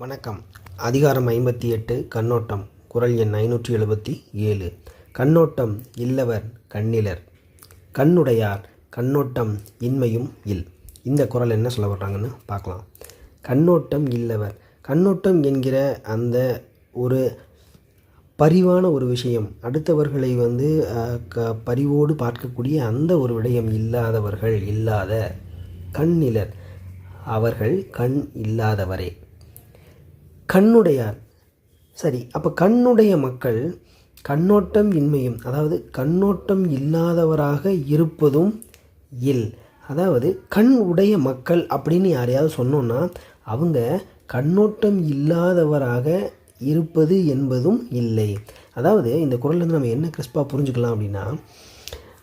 வணக்கம். அதிகாரம் ஐம்பத்தி எட்டு கண்ணோட்டம். குரல் எண் ஐநூற்றி எழுபத்தி ஏழு. கண்ணோட்டம் இல்லவர் கண்ணிலர். கண்ணுடையார் கண்ணோட்டம் இன்மையும் இல். இந்த குரல் என்ன சொல்ல வர்றாங்கன்னு பார்க்கலாம். கண்ணோட்டம் இல்லவர். கண்ணோட்டம் என்கிற அந்த ஒரு பரிவான ஒரு விஷயம். அடுத்தவர்களை வந்து க பரிவோடு பார்க்கக்கூடிய அந்த ஒரு விடயம் இல்லாதவர்கள் இல்லாத கண்ணிலர். அவர்கள் கண் இல்லாதவரே. கண்ணுடையார். சரி அப்போ கண்ணுடைய மக்கள் கண்ணோட்டம் இன்மையும் அதாவது கண்ணோட்டம் இல்லாதவராக இருப்பதும் இல். அதாவது கண் உடைய மக்கள் அப்படின்னு யாரையாவது சொன்னோன்னா அவங்க கண்ணோட்டம் இல்லாதவராக இருப்பது என்பதும் இல்லை. அதாவது இந்த குரல்லேருந்து நம்ம என்ன கிறிஸ்பாக புரிஞ்சுக்கலாம் அப்படின்னா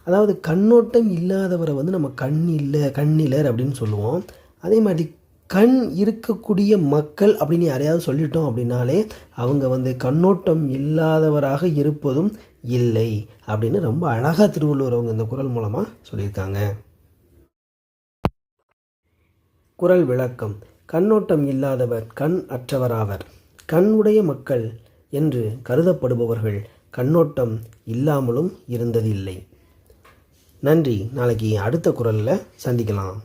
அதாவது கண்ணோட்டம் இல்லாதவரை வந்து நம்ம கண் இல்லை கண்ணிலர் அப்படின்னு சொல்லுவோம். அதே மாதிரி கண் இருக்கக்கூடிய மக்கள் அப்படின்னு யாரையாவது சொல்லிட்டோம் அப்படின்னாலே அவங்க வந்து கண்ணோட்டம் இல்லாதவராக இருப்பதும் இல்லை அப்படின்னு ரொம்ப அழகாக திருவள்ளுவர் அவங்க இந்த குரல் மூலமாக சொல்லியிருக்காங்க. குரல் விளக்கம். கண்ணோட்டம் இல்லாதவர் கண் அற்றவராவர். கண் உடைய மக்கள் என்று கருதப்படுபவர்கள் கண்ணோட்டம் இல்லாமலும் இருந்ததில்லை. நன்றி. நாளைக்கு அடுத்த குரலில் சந்திக்கலாம்.